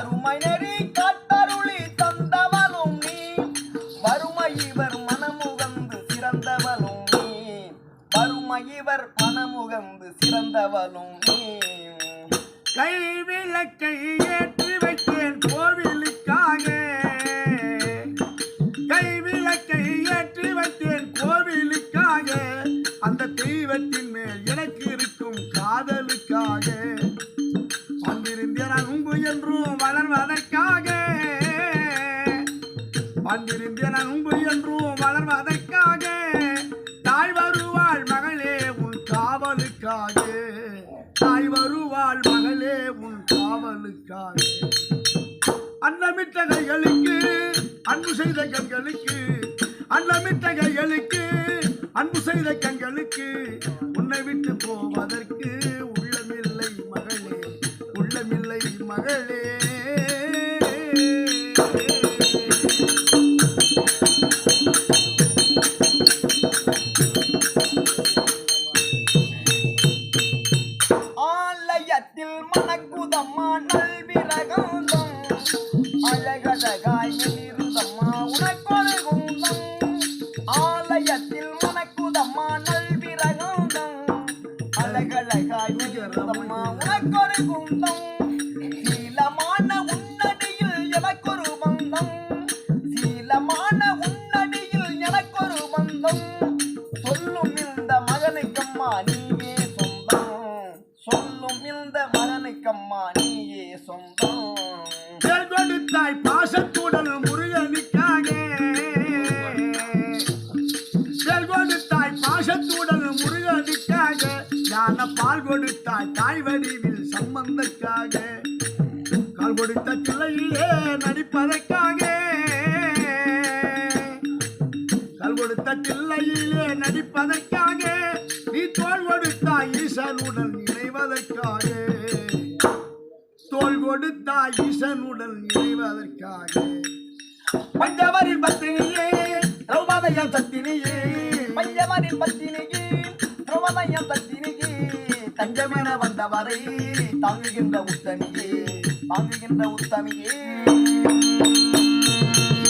கருமை நெறி காட்டருளி தந்தவளும் நீ. வறுமை இவர் மனமுகந்து சிறந்தவளும் நீ. வறுமை இவர் மனமுகந்து சிறந்தவளும் நீ. கை விளக்கை ஏற்றி வைத்தேன் கோவிலுக்காக. கை விளக்கை ஏற்றி வைத்தேன் கோவிலுக்காக. அந்த தெய்வத்தின் வந்திருந்தேன் அன்பு என்றும் வளர்வதற்காக தாய் வருவாள் மகளே உன் காவலுக்காக. தாய் வருவாள் மகளே உன் காவலுக்காக. அன்னமிட்ட கைகளுக்கு அன்பு செய்த கண்களுக்கு அன்னமிட்ட கைகளுக்கு அன்பு செய்த கண்களுக்கு உன்னை விட்டு போவதற்கு உள்ளமில்லை மகளே உள்ளமில்லை மகளே. ஆலயத்தில் மணக்குதம்மா நல்விரகாந்தம் அழகழகாய் இருந்தம்மா உனக்கொரு குந்தம். சீலமான உன்னடியில் எனக்கொரு பந்தம் சீலமான உன்னடியில் எனக்கொரு பந்தம் சொல்லும் இந்த மகனுக்கம்மா நீயே சொந்தம். சொல்லும் இந்த மகனுக்கம்மா நீயே சொந்தம். தேர் கொடுத்த பிள்ளையிலே நடிப்பதற்காக. கால் கொடுத்த பிள்ளையிலே நடிப்பதற்காக. நீ தோல் கொடுத்தாய் ஈசனுடன் இணைவதற்காக. தோல் கொடுத்தாய் ஈசனுடன் இணைவதற்காக. பஞ்சவரில் பத்தினியே ரௌபாதையம் சத்தினியே. பஞ்சவரின் பத்தினிக்கு பிரபதயம் பத்தினிக்கு தஞ்சமென வந்தவரை தாங்குகின்ற உத்தமியே தாங்குகின்ற உத்தமியே.